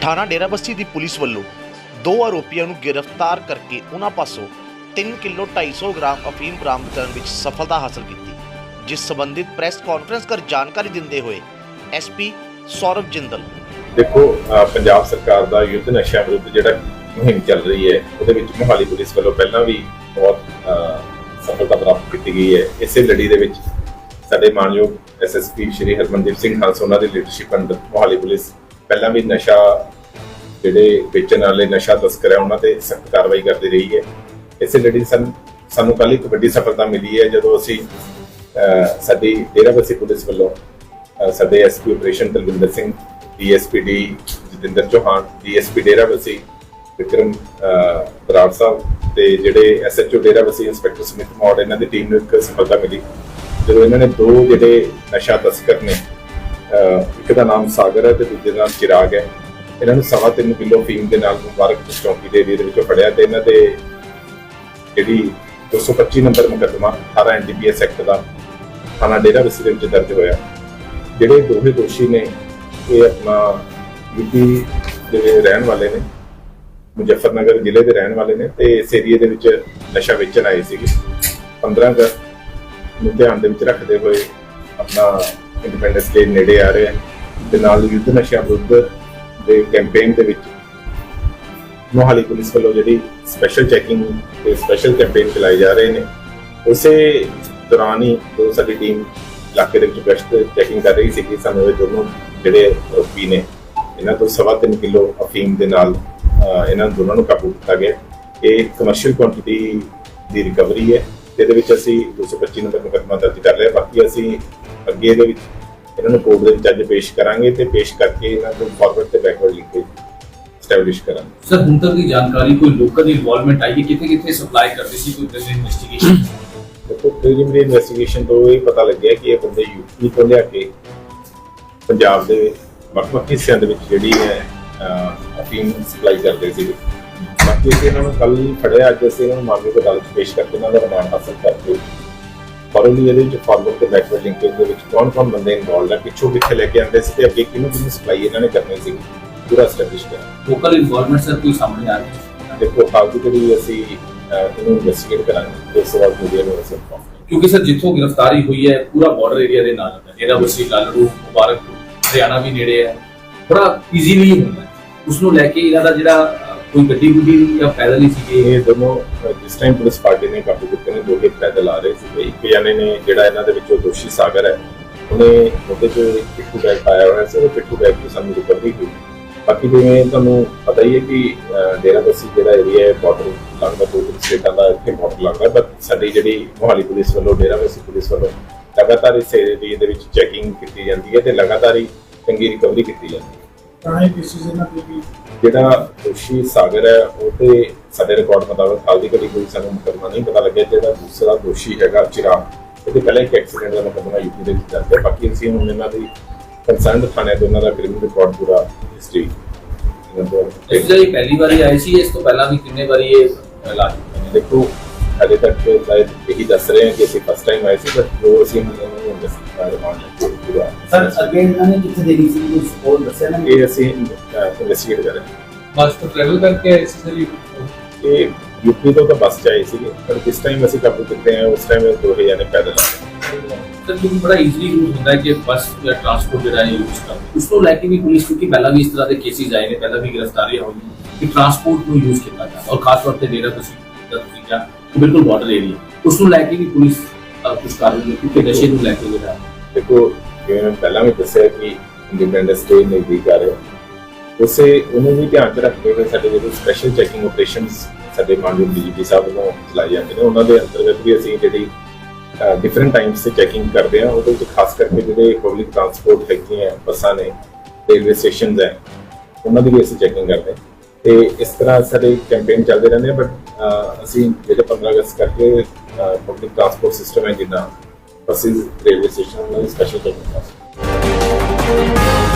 ਥਾਣਾ ਡੇਰਾਬੱਸੀ ਦੀ ਪੁਲਿਸ ਵੱਲੋਂ ਦੋ ਆਰੋਪੀਆਂ ਨੂੰ ਗ੍ਰਿਫਤਾਰ ਕਰਕੇ ਉਹਨਾਂ ਪਾਸੋਂ 3 ਕਿਲੋ 250 ਗ੍ਰਾਮ ਅਫੀਮ ਬਰਾਮਦ ਕਰਨ ਵਿੱਚ ਸਫਲਤਾ ਹਾਸਲ ਕੀਤੀ, ਜਿਸ ਸੰਬੰਧਿਤ ਪ੍ਰੈਸ ਕਾਨਫਰੰਸ ਕਰ ਜਾਣਕਾਰੀ ਦਿੰਦੇ ਹੋਏ ਐਸਪੀ ਸੌਰਵ ਜਿੰਦਲ। ਦੇਖੋ ਪੰਜਾਬ ਸਰਕਾਰ ਦਾ ਯੁੱਧ ਨਸ਼ਾ ਵਿਰੁੱਧ ਜਿਹੜਾ ਮੁਹਿੰਮ ਚੱਲ ਰਹੀ ਹੈ, ਉਹਦੇ ਵਿੱਚ ਮੋਹਾਲੀ ਪੁਲਿਸ ਵੱਲੋਂ ਪਹਿਲਾਂ ਵੀ ਬਹੁਤ ਸਫਲਤਾ ਪ੍ਰਾਪਤ ਕੀਤੀ ਗਈ ਹੈ। ਇਸੇ ਲੜੀ ਦੇ ਵਿੱਚ ਸਾਡੇ ਮਾਨਯੋਗ ਐਸਐਸਪੀ ਸ਼੍ਰੀ ਹਰਮਨਦੀਪ ਸਿੰਘ ਹੰਸ ਉਹਨਾਂ ਦੀ ਲੀਡਰਸ਼ਿਪ ਅੰਡਰ ਮੋਹਾਲੀ ਪੁਲਿਸ ਪਹਿਲਾਂ ਵੀ ਨਸ਼ਾ ਜਿਹੜੇ ਵੇਚਣ ਵਾਲੇ ਨਸ਼ਾ ਤਸਕਰ ਹੈ ਉਹਨਾਂ ਤੇ ਸਖਤ ਕਾਰਵਾਈ ਕਰਦੀ ਰਹੀ ਹੈ। ਇਸੇ ਲੜੀ ਸਾਨੂੰ ਸਾਨੂੰ ਕੱਲ੍ਹ ਇੱਕ ਵੱਡੀ ਸਫਲਤਾ ਮਿਲੀ ਹੈ, ਜਦੋਂ ਅਸੀਂ ਸਾਡੀ ਡੇਰਾਬੱਸੀ ਪੁਲਿਸ ਵੱਲੋਂ ਅਹ ਸਾਡੇ SP operation Talwinder Singh DSP D Jatinder Chauhan DSP Derabassi Vikram Brar ਸਾਹਿਬ ਤੇ ਜਿਹੜੇ ਐਸਐਚਓ ਡੇਰਾਬੱਸੀ ਇੰਸਪੈਕਟਰ ਸਮਿਤ ਮੌੜ, ਇਹਨਾਂ ਦੀ ਟੀਮ ਨੂੰ ਇੱਕ ਸਫਲਤਾ ਮਿਲੀ। ਜਦੋਂ ਇਹਨਾਂ ਨੇ ਦੋ ਜਿਹੜੇ ਨਸ਼ਾ ਤਸਕਰ ਨੇ ਇੱਕ ਦਾ ਨਾਮ ਸਾਗਰ ਹੈ ਤੇ ਦੂਜੇ ਦਾ ਨਾਮ ਚਿਰਾਗ ਹੈ। ਇਹਨਾਂ ਨੂੰ ਸਵਾ ਤਿੰਨ ਕਿਲੋ ਫੀਮ ਦੇ ਨਾਲ ਮੁਬਾਰਕ ਚੌਂਕੀ ਦੇ ਏਰੀਏ ਦੇ ਵਿੱਚੋਂ ਫੜਿਆ ਤੇ ਇਹਨਾਂ ਦੇ ਜਿਹੜੀ 225 ਨੰਬਰ ਮੁਕੱਦਮਾ 18 ਐਨਡੀਪੀਐਸ ਐਕਟ ਦਾ ਥਾਣਾ ਡੇਰਾਬੱਸੀ ਦੇ ਵਿੱਚ ਦਰਜ ਹੋਇਆ। ਜਿਹੜੇ ਦੋਹੇ ਦੋਸ਼ੀ ਨੇ, ਇਹ ਆਪਣਾ ਯੂਪੀ ਦੇ ਰਹਿਣ ਵਾਲੇ ਨੇ, ਮੁਜ਼ੱਫਰਨਗਰ ਜ਼ਿਲ੍ਹੇ ਦੇ ਰਹਿਣ ਵਾਲੇ ਨੇ ਤੇ ਇਸ ਏਰੀਏ ਦੇ ਵਿੱਚ ਨਸ਼ਾ ਵੇਚਣ ਆਏ ਸੀਗੇ। 15 ਅਗਸਤ ਨੂੰ ਧਿਆਨ ਦੇ ਵਿੱਚ ਰੱਖਦੇ ਹੋਏ ਆਪਣਾ ਇੰਡੀਪੈਂਡੈਂਸ ਡੇ ਨੇੜੇ ਆ ਰਿਹਾ ਹੈ ਤੇ ਨਾਲ ਯੁੱਧ ਨਸ਼ਾ ਵਿਰੁੱਧ ਦੇ ਕੈਂਪੇਨ ਦੇ ਵਿੱਚ ਮੋਹਾਲੀ ਪੁਲਿਸ ਵੱਲੋਂ ਜਿਹੜੀ ਸਪੈਸ਼ਲ ਚੈਕਿੰਗ ਤੇ ਸਪੈਸ਼ਲ ਕੈਂਪੇਨ ਚਲਾਏ ਜਾ ਰਹੇ ਨੇ। ਉਸੇ ਦੌਰਾਨ ਹੀ ਜੋ ਸਾਡੀ ਟੀਮ ਇਲਾਕੇ ਦੇ ਵਿੱਚ ਗਸ਼ਤ ਚੈਕਿੰਗ ਕਰ ਰਹੀ ਸੀ ਕਿ ਸਾਨੂੰ ਇਹ ਦੋਨੋਂ ਜਿਹੜੇ ਆਰੋਪੀ ਨੇ, ਇਹਨਾਂ ਤੋਂ ਸਵਾ ਤਿੰਨ ਕਿਲੋ ਅਫੀਮ ਦੇ ਨਾਲ ਇਹਨਾਂ ਦੋਨਾਂ ਨੂੰ ਕਾਬੂ ਕੀਤਾ ਗਿਆ। ਇਹ ਕਮਰਸ਼ੀਅਲ ਕੁਆਂਟੀਟੀ ਦੀ ਰਿਕਵਰੀ ਹੈ ਇਹਦੇ ਵਿੱਚ ਅਸੀਂ 225 ਨੰਬਰ ਮੁਕੱਦਮਾ ਦਰਜ ਕਰ ਲਿਆ। ਬਾਕੀ ਅਸੀਂ ਅੱਗੇ ਇਹਦੇ ਵਿੱਚ ਇਹਨਾਂ ਨੂੰ ਕੋਰਟ ਦੇ ਵਿੱਚ ਅੱਜ ਪੇਸ਼ ਕਰਾਂਗੇ ਤੇ ਪੇਸ਼ ਕਰਕੇ ਇਹਨਾਂ ਨੂੰ ਫਾਰਵਰਡ ਤੇ ਬੈਕਵਰਡ ਲਿੰਕੇਜ ਸਟੈਬਲਿਸ਼ ਕਰਾਂਗੇ। ਸਰ ਹੁਣ ਤੱਕ ਦੀ ਜਾਣਕਾਰੀ ਕੋਈ ਲੋਕਾਂ ਦੀ ਇਨਵੋਲਵਮੈਂਟ ਆਈ ਹੈ ਕਿੱਥੇ ਕਿੱਥੇ ਸਪਲਾਈ ਕਰਦੇ ਸੀ ਕੋਈ ਪ੍ਰੀਲਿਮ ਇਨਵੈਸਟੀਗੇਸ਼ਨ ਦੇਖੋ ਪ੍ਰੀਲਿਮਿਨਰੀ ਇਨਵੈਸਟੀਗੇਸ਼ਨ ਤੋਂ ਇਹ ਪਤਾ ਲੱਗਿਆ ਕਿ ਇਹ ਬੰਦੇ ਯੂਪੀ ਤੋਂ ਲਿਆ ਕੇ ਪੰਜਾਬ ਦੇ ਵੱਖ-ਵੱਖ ਹਿੱਸਿਆਂ ਦੇ ਵਿੱਚ ਜਿਹੜੀ ਹੈ ਅਫੀਮ ਸਪਲਾਈ ਕਰਦੇ ਸੀ ਬਾਕੀ ਇਹਨਾਂ ਨੂੰ ਕੱਲ ਫੜਿਆ ਅੱਜ ਅਸੀਂ ਇਹਨਾਂ ਨੂੰ ਮਾਮਲੇ ਦੀ ਅਦਾਲਤ ਪੇਸ਼ ਕਰਕੇ ਇਹਨਾਂ ਦਾ ਰਿਮਾਂਡ ਹਾਸਲ ਕਰਕੇ ਫੋਰਮਲੀ ਇਹਦੇ ਵਿੱਚ ਫਾਰਵਰਡ ਤੇ ਬੈਕਵਰਡ ਲਿੰਕੇਜ ਦੇ ਵਿੱਚ ਕੌਣ-ਕੌਣ ਬੰਦੇ ਇਨਵੋਲਡ ਹੈ ਪਿੱਛੋਂ ਕਿੱਥੇ ਲੈ ਕੇ ਆਉਂਦੇ ਸੀ ਤੇ ਅੱਗੇ ਕਿਹਨੂੰ ਕਿਹਨੂੰ ਸਪਲਾਈ ਇਹਨਾਂ ਨੇ ਕਰਨੀ ਸੀ ਪੂਰਾ ਸਟੈਬਲਿਸ਼ ਕਰਾਂ ਲੋਕਲ ਇਨਵੋਲਵਮੈਂਟ ਸਰ ਕੋਈ ਸਾਹਮਣੇ ਆ ਰਹੀ ਦੇਖੋ ਦੀ ਜਿਹੜੀ ਅਸੀਂ ਇਹਨੂੰ ਇਨਵੈਸਟੀਗੇਟ ਕਰਾਂਗੇ ਤੇ ਬਾਅਦ ਮੀਡੀਆ ਨੂੰ ਅਸੀਂ ਕਿਉਂਕਿ ਸਰ ਜਿੱਥੋਂ ਗ੍ਰਿਫਤਾਰੀ ਹੋਈ ਹੈ ਪੂਰਾ ਬਾਰਡਰ ਏਰੀਆ ਦੇ ਨਾਲ ਹੈ ਜਿਹੜਾ ਵਸੀ ਲਾਲੜੂ ਮੁਬਾਰਕਪੁਰ ਹਰਿਆਣਾ ਵੀ ਨੇੜੇ ਹੈ। ਬੜਾ ਈਜ਼ੀਲੀ ਹੁੰਦਾ ਉਸ ਨੂੰ ਲੈ ਕੇ ਇਹਨਾਂ ਦਾ ਜਿਹੜਾ ਕੋਈ ਗੱਡੀ ਗੁੱਡੀ ਜਾਂ ਪੈਦਲ ਹੀ ਸੀਗੇ? ਇਹ ਦੋਨੋਂ ਅਹ, ਜਿਸ ਟਾਈਮ ਪੁਲਿਸ ਪਾਰਟੀ ਨੇ ਕਾਬੂ ਕੀਤੇ ਨੇ ਦੋਹੇ ਪੈਦਲ ਆ ਰਹੇ ਸੀ ਇੱਕ ਜਾਨੇ ਨੇ ਜਿਹੜਾ ਇਹਨਾਂ ਦੇ ਵਿੱਚੋਂ ਦੋਸ਼ੀ ਸਾਗਰ ਹੈ ਉਹਨੇ ਉਹਦੇ 'ਚ ਪਿੱਠੂ ਬੈਗ ਪਾਇਆ ਹੋਇਆ ਸੀ ਉਹ ਪਿੱਠੂ ਬੈਗ ਤੋਂ ਸਾਨੂੰ ਰਿਕਵਰੀ ਹੋਈ। ਬਾਕੀ ਜਿਵੇਂ ਤੁਹਾਨੂੰ ਪਤਾ ਹੀ ਹੈ ਕਿ ਅਹ, ਡੇਰਾਬੱਸੀ ਜਿਹੜਾ ਏਰੀਆ ਹੈ ਬਾਰਡਰ ਲੱਗਦਾ ਦੋ ਤਿੰਨ ਸਟੇਟਾਂ ਦਾ ਇੱਥੇ ਬਾਰਡਰ ਲੱਗਦਾ ਪਰ ਸਾਡੀ ਜਿਹੜੀ ਮੋਹਾਲੀ ਪੁਲਿਸ ਵੱਲੋਂ ਡੇਰਾਬੱਸੀ ਪੁਲਿਸ ਵੱਲੋਂ ਲਗਾਤਾਰ ਇਸ ਏਰੀਏ ਦੇ ਵਿੱਚ ਚੈਕਿੰਗ ਕੀਤੀ ਜਾਂਦੀ ਹੈ ਤੇ ਲਗਾਤਾਰ ਹੀ ਚੰਗੀ ਰਿਕਵਰੀ ਕੀਤੀ ਜਾਂਦੀ ਹੈ। ਪੁਰਾਣੇ ਕੇਸਿਸ ਇਹਨਾਂ ਦੇ ਵੀ ਜਿਹੜਾ ਦੋਸ਼ੀ ਸਾਗਰ ਹੈ ਉਹ ਤੇ ਸਾਡੇ ਰਿਕਾਰਡ ਮੁਤਾਬਕ ਹਾਲ ਦੀ ਘੜੀ ਕੋਈ ਸਾਨੂੰ ਮੁਕੱਦਮਾ ਨਹੀਂ ਪਤਾ ਲੱਗਿਆ ਜਿਹੜਾ ਦੂਸਰਾ ਦੋਸ਼ੀ ਹੈਗਾ ਚਿਰਾਗ। ਇਹਦੇ ਪਹਿਲਾਂ ਇੱਕ ਐਕਸੀਡੈਂਟ ਦਾ ਮੁਕੱਦਮਾ ਯੂਪੀ ਦੇ ਵਿੱਚ ਦਰਜ ਹੈ। ਬਾਕੀ ਅਸੀਂ ਹੁਣ ਇਹਨਾਂ ਦੀ ਕੰਸਰਨਡ ਥਾਣੇ ਤੋਂ ਇਹਨਾਂ ਦਾ ਕ੍ਰਿਮੀਨਲ ਰਿਕਾਰਡ ਪੂਰਾ ਹਿਸਟਰੀ ਇਸ ਜਿਹੜੀ ਪਹਿਲੀ ਵਾਰੀ ਆਈ ਸੀ ਇਸ ਤੋਂ ਪਹਿਲਾਂ ਵੀ ਕਿੰਨੇ ਵਾਰੀ ਇਹ ਇਲਾਜ ਦੇਖੋ ਹਜੇ ਤੱਕ ਸ਼ਾਇਦ ਇਹੀ ਦੱਸ ਰਹੇ ਹਾਂ ਕਿ ਅਸੀਂ ਫਸਟ ਟਾਈਮ ਆਏ ਸੀ ਬਟ ਜੋ ਅਸੀਂ ਇਹਨਾਂ ਨੂੰ ਦੱਸਣਾ ਰਿਮਾਂਡ ਪੂਰਾ ਸਰ ਅੱਗੇ ਇਹਨਾਂ ਨੇ ਕਿੱਥੇ ਦੇਣੀ ਸੀ ਕੁਝ ਹੋਰ ਦੱਸਿਆ ਨਾ ਇਹ ਅਸੀਂ ਇਨਵੈਸਟੀਗੇਟ ਕਰ ਰਹੇ ਹਾਂ ਬਸ ਤੋਂ ਟਰੈਵਲ ਕਰਕੇ ਆਏ ਸੀ ਸਰ ਯੂ ਇਹ ਯੂਪੀ ਤੋਂ ਤਾਂ ਬੱਸ ਚ ਆਏ ਸੀਗੇ ਪਰ ਕਿਸ ਟਾਈਮ ਅਸੀਂ ਕਾਬੂ ਕੀਤੇ ਆ ਉਸ ਟਾਈਮ ਇਹ ਦੋਹੇ ਜਾਨੇ ਪੈਦਲ ਆਏ ਸਰ ਕਿਉਂਕਿ ਬੜਾ ਈਜ਼ੀਲੀ ਯੂਜ਼ ਹੁੰਦਾ ਹੈ ਕਿ ਬੱਸ ਜਾਂ ਟਰਾਂਸਪੋਰਟ ਜਿਹੜਾ ਹੈ ਯੂਜ਼ ਕਰਦੇ ਉਸ ਤੋਂ ਲੈ ਕੇ ਵੀ ਪੁਲਿਸ ਕਿਉਂਕਿ ਪਹਿਲਾਂ ਵੀ ਇਸ ਤਰ੍ਹਾਂ ਦੇ ਕੇਸਿਸ ਆਏ ਨੇ ਪਹਿਲਾਂ ਵੀ ਗ੍ਰਿਫਤਾਰੀਆਂ ਹੋਈਆਂ ਕਿ ਟਰਾਂਸਪੋਰਟ ਨੂੰ ਯੂਜ਼ ਕੀਤਾ ਜਾਂਦਾ ਔਰ ਖਾਸ ਤੌਰ ਤੇ ਡੇਰਾ ਤੁਸੀਂ ਦਾ ਤੁਸੀਂ ਕਿਹਾ ਕਿ ਬਿਲਕੁਲ ਬਾਰਡਰ ਏਰੀਆ ਉਸ ਨੂੰ ਲੈ ਕੇ ਵੀ ਪੁਲਿਸ ਅਹ, ਕੁਛ ਜਿਵੇਂ ਮੈਂ ਪਹਿਲਾਂ ਵੀ ਦੱਸਿਆ ਕਿ ਇੰਡੀਪੈਂਡੈਂਸ ਡੇ ਨਜ਼ਦੀਕ ਆ ਰਿਹਾ। ਉਸੇ ਉਹਨੂੰ ਵੀ ਧਿਆਨ ਚ ਰੱਖਦੇ ਹੋਏ ਸਾਡੇ ਜਿਹੜੇ ਸਪੈਸ਼ਲ ਚੈਕਿੰਗ ਆਪਰੇਸ਼ਨਸ ਸਾਡੇ ਮਾਨਯੋਗ ਡੀਜੀਪੀ ਸਾਹਿਬ ਵੱਲੋਂ ਚਲਾਏ ਜਾਂਦੇ ਨੇ ਉਹਨਾਂ ਦੇ ਅੰਤਰਗਤ ਵੀ ਅਸੀਂ ਜਿਹੜੀ ਡਿਫਰੈਂਟ ਟਾਈਮਸ ਤੇ ਚੈਕਿੰਗ ਕਰਦੇ ਆ ਉਹਦੇ ਵਿੱਚ ਖਾਸ ਕਰਕੇ ਜਿਹੜੇ ਪਬਲਿਕ ਟਰਾਂਸਪੋਰਟ ਹੈਗੀਆਂ ਬੱਸਾਂ ਨੇ ਰੇਲਵੇ ਸਟੇਸ਼ਨਸ ਹੈ ਉਹਨਾਂ ਦੀ ਵੀ ਅਸੀਂ ਚੈਕਿੰਗ ਕਰਦੇ ਹਾਂ। ਤੇ ਇਸ ਤਰ੍ਹਾਂ ਸਾਡੇ ਕੈਂਪੇਨ ਚੱਲਦੇ ਰਹਿੰਦੇ ਆ ਬਟ ਅਸੀਂ ਜਿਹੜੇ 15 ਅਗਸਤ ਕਰਕੇ ਪਬਲਿਕ ਟਰਾਂਸਪੋਰਟ ਸਿਸਟਮ ਹੈ ਜਿੱਦਾਂ ਬੱਸਿਸ ਰੇਲਵੇ ਸਟੇਸ਼ਨ ਉਹਨਾਂ ਦੀ ਸਪੈਸ਼ਲ ਚੈਕਿੰਗ ਕਰਦੇ ਹਾਂ